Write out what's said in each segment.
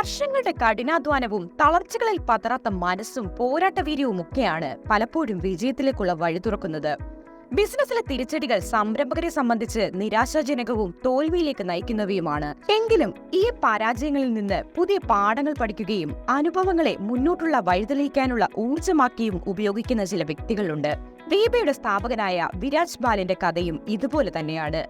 വർഷങ്ങളുടെ കഠിനാധ്വാനവും തളർച്ചകളിൽ പതറാത്ത മനസ്സും പോരാട്ടവീര്യവും ഒക്കെയാണ് പലപ്പോഴും വിജയത്തിലേക്കുള്ള വഴി തുറക്കുന്നത്. ബിസിനസ്സിലെ തിരിച്ചടികൾ സംരംഭകരെ സംബന്ധിച്ച് നിരാശാജനകവും തോൽവിയിലേക്ക് നയിക്കുന്നവയുമാണ്. എങ്കിലും ഈ പരാജയങ്ങളിൽ നിന്ന് പുതിയ പാഠങ്ങൾ പഠിക്കുകയും അനുഭവങ്ങളെ മുന്നോട്ടുള്ള വഴിതെളിയിക്കാനുള്ള ഊർജമാക്കിയും ഉപയോഗിക്കുന്ന ചില വ്യക്തികളുണ്ട്. ദീപയുടെ സ്ഥാപകനായ വിരാജ് ബാലിന്റെ കഥയും ഇതുപോലെ തന്നെയാണ്.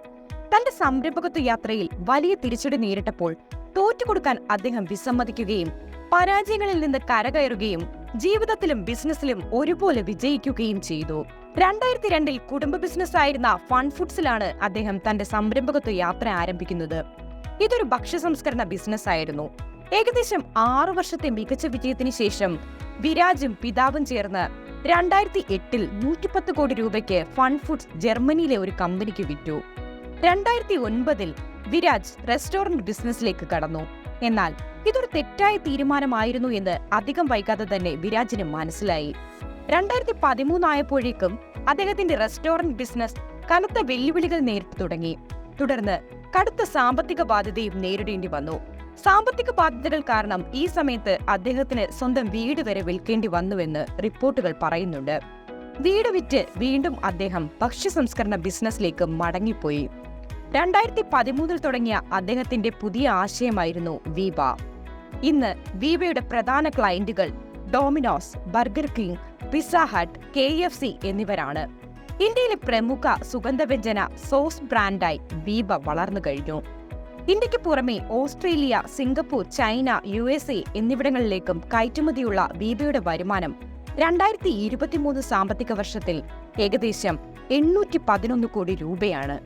തന്റെ സംരംഭകത്വ യാത്രയിൽ വലിയ തിരിച്ചടി നേരിട്ടപ്പോൾ തോറ്റുകൊടുക്കാൻ അദ്ദേഹം വിസമ്മതിക്കുകയും പരാജയങ്ങളിൽ നിന്ന് കരകയറുകയും ജീവിതത്തിലും ബിസിനസ്സിലും ഒരുപോലെ വിജയിക്കുകയും ചെയ്തു. രണ്ടായിരത്തി രണ്ടിൽ കുടുംബ ബിസിനസ് ആയിരുന്ന ഫൺ ഫുഡ്സിലാണ് അദ്ദേഹം തന്റെ സംരംഭകത്വ യാത്ര ആരംഭിക്കുന്നത്. ഇതൊരു ഭക്ഷ്യ സംസ്കരണ ബിസിനസ് ആയിരുന്നു. ഏകദേശം ആറു വർഷത്തെ മികച്ച വിജയത്തിന് ശേഷം വിരാജും പിതാവും ചേർന്ന് രണ്ടായിരത്തി എട്ടിൽ നൂറ്റിപ്പത്ത് കോടി രൂപയ്ക്ക് ഫൺ ഫുഡ്സ് ജർമ്മനിയിലെ ഒരു കമ്പനിക്ക് വിറ്റു. രണ്ടായിരത്തി ഒൻപതിൽ വിരാജ് റെസ്റ്റോറന്റ് ബിസിനസ്സിലേക്ക് കടന്നു. എന്നാൽ ഇതൊരു തെറ്റായ തീരുമാനമായിരുന്നു എന്ന് അധികം വൈകാതെ തന്നെ വിരാജിന് മനസ്സിലായി. രണ്ടായിരത്തി പതിമൂന്നായപ്പോഴേക്കും അദ്ദേഹത്തിന്റെ റെസ്റ്റോറന്റ് ബിസിനസ് കനത്ത വെല്ലുവിളികൾ നേരിട്ടു തുടങ്ങി. തുടർന്ന് കടുത്ത സാമ്പത്തിക ബാധ്യതയും നേരിടേണ്ടി വന്നു. സാമ്പത്തിക ബാധ്യതകൾ കാരണം ഈ സമയത്ത് അദ്ദേഹത്തിന് സ്വന്തം വീട് വരെ വിൽക്കേണ്ടി വന്നുവെന്ന് റിപ്പോർട്ടുകൾ പറയുന്നുണ്ട്. വീട് വിറ്റ് വീണ്ടും അദ്ദേഹം ഭക്ഷ്യ സംസ്കരണ ബിസിനസ്സിലേക്ക് മടങ്ങിപ്പോയി. രണ്ടായിരത്തി പതിമൂന്നിൽ തുടങ്ങിയ അദ്ദേഹത്തിന്റെ പുതിയ ആശയമായിരുന്നു വീബ ഇന്ന് വീബയുടെ പ്രധാന ക്ലയന്റുകൾ Domino's Burger King Pizza Hut K F C എന്നിവരാണ്. ഇന്ത്യയിലെ പ്രമുഖ സുഗന്ധവ്യഞ്ജന സോസ് ബ്രാൻഡായി വീബ വളർന്നു കഴിഞ്ഞു. ഇന്ത്യയ്ക്ക് പുറമെ Australia Singapore China U S A എന്നിവിടങ്ങളിലേക്കും കയറ്റുമതിയുള്ള വീബയുടെ വരുമാനം രണ്ടായിരത്തി ഇരുപത്തിമൂന്ന് സാമ്പത്തിക വർഷത്തിൽ ഏകദേശം എണ്ണൂറ്റി പതിനൊന്ന് കോടി രൂപയാണ്.